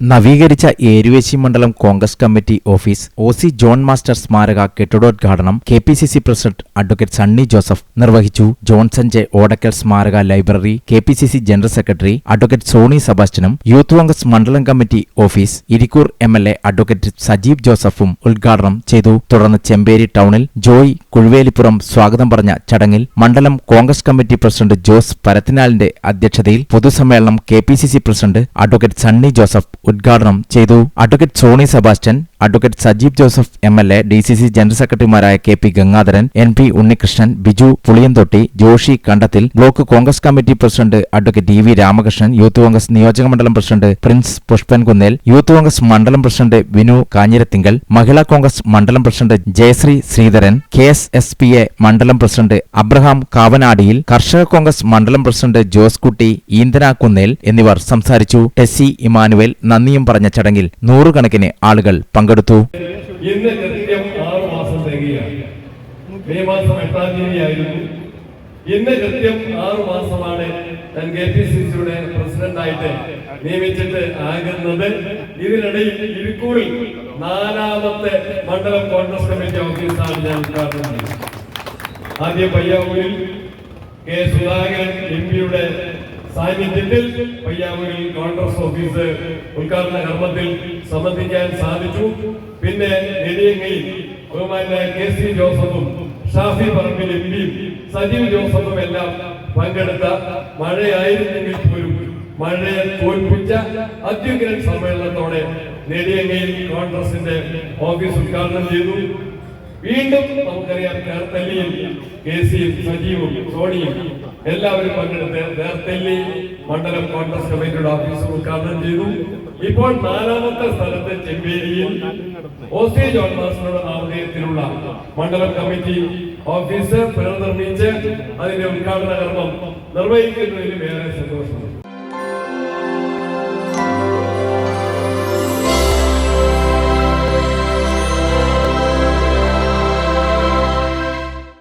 നവീകരിച്ച ഏരുവേശി മണ്ഡലം Congress committee office O C John master സ്മാരക കെട്ടിടോദ്ഘാടനം K P C C president advocate Sunny Joseph നിർവഹിച്ചു. Johnson J Odakkal സ്മാരക library K P C C general secretary advocate Soni സെബാസ്റ്റ്യനും youth Congress മണ്ഡലം committee office Irikkur M L A advocate Sajeev ജോസഫും ഉദ്ഘാടനം ചെയ്തു. തുടർന്ന് ചെമ്പേരി ടൗണിൽ ജോയ് കുഴുവേലിപ്പുറം സ്വാഗതം പറഞ്ഞ ചടങ്ങിൽ മണ്ഡലം കോൺഗ്രസ് കമ്മിറ്റി പ്രസിഡന്റ് ജോസ് പരത്തിനാലിന്റെ അധ്യക്ഷതയിൽ പൊതുസമ്മേളനം K P C C president advocate Sunny Joseph ഉദ്ഘാടനം ചെയ്തു. Advocate Soni Sebastian advocate Sajeev Joseph M L A D C C general സെക്രട്ടറിമാരായ K P Gangadharan N P Unnikrishnan Biju Puliyanthotti Joshi Kandathil block Congress committee president advocate D V Ramakrishnan youth Congress നിയോജക മണ്ഡലം president Prince Pushpankunnel youth Congress മണ്ഡലം president Vinu Kanjirathinkal Mahila Congress മണ്ഡലം president Jayasree Sreedharan K S S P A മണ്ഡലം president Abraham Kavanadiyil Karshaka Congress മണ്ഡലം president Jose കുട്ടി ഈന്തനാക്കുന്നേൽ എന്നിവർ സംസാരിച്ചു. Tessy Emmanuel നന്ദിയും പറഞ്ഞ ചടങ്ങിൽ നൂറുകണക്കിന് ആളുകൾ പങ്കെടുത്ു ഇന്ന് കൃത്യം ആറ് മാസം തികയാണ്. മെയ് മാസം എട്ടാം തീയതി ആയിരുന്നു. ഇന്ന് കൃത്യം ആറ് മാസമാണ് ഞാൻ കെ പി സി സിയുടെ പ്രസിഡന്റായിട്ട് നിയമിച്ചിട്ട് ആകുന്നത്. ഇതിനിടയിൽ ഇരിക്കൂറിൽ നാലാമത്തെ മണ്ഡലം കോൺഗ്രസ് കമ്മിറ്റി ഓഫീസാണ് ഞാൻ ഉദ്ഘാടനം ചെയ്തത് ആദ്യം പയ്യാവൂരിൽ കെ സുധാകരൻ എം പിയുടെ സാന്നിധ്യത്തിൽ പയ്യാവൂരിൽ കോൺഗ്രസ് ഓഫീസ് ഉദ്ഘാടന കർമ്മത്തിൽ സംബന്ധിക്കാൻ സാധിച്ചു. പിന്നെ നെടിയങ്ങയിൽ ബഹുമാനായ കെ സി ജോസഫും ഷാഫി പറമ്പിൽ എം സജീവ് ജോസഫും എല്ലാം പങ്കെടുത്ത മഴയായിരുന്നെങ്കിൽ പോലും മഴയെ തോൽപ്പിച്ച അത്യുഗ്രൻ സമ്മേളനത്തോടെ നെടിയങ്ങയിൽ കോൺഗ്രസിന്റെ ഓഫീസ് ഉദ്ഘാടനം ചെയ്തു. വീണ്ടും നമുക്കറിയാം കേർത്തല്ലിയും കെ സിയും സജീവും സോണിയും എല്ലാവരും പങ്കെടുത്ത് നേർത്തല്ലി മണ്ഡലം കോൺഗ്രസ് കമ്മിറ്റിയുടെ ഓഫീസ് ഉദ്ഘാടനം ചെയ്തു. ഇപ്പോൾ നാലാമത്തെ സ്ഥലത്ത് ചെമ്പേരിയിൽ സി ജോൺ മാസ്റ്ററുടെ നാമധേയത്തിലുള്ള മണ്ഡലം കമ്മിറ്റി ഓഫീസ് പുനർനിർമ്മിച്ച് അതിന്റെ ഉദ്ഘാടന കർമ്മം നിർവഹിക്കുന്നതിൽ ഏറെ സന്തോഷമുണ്ട്.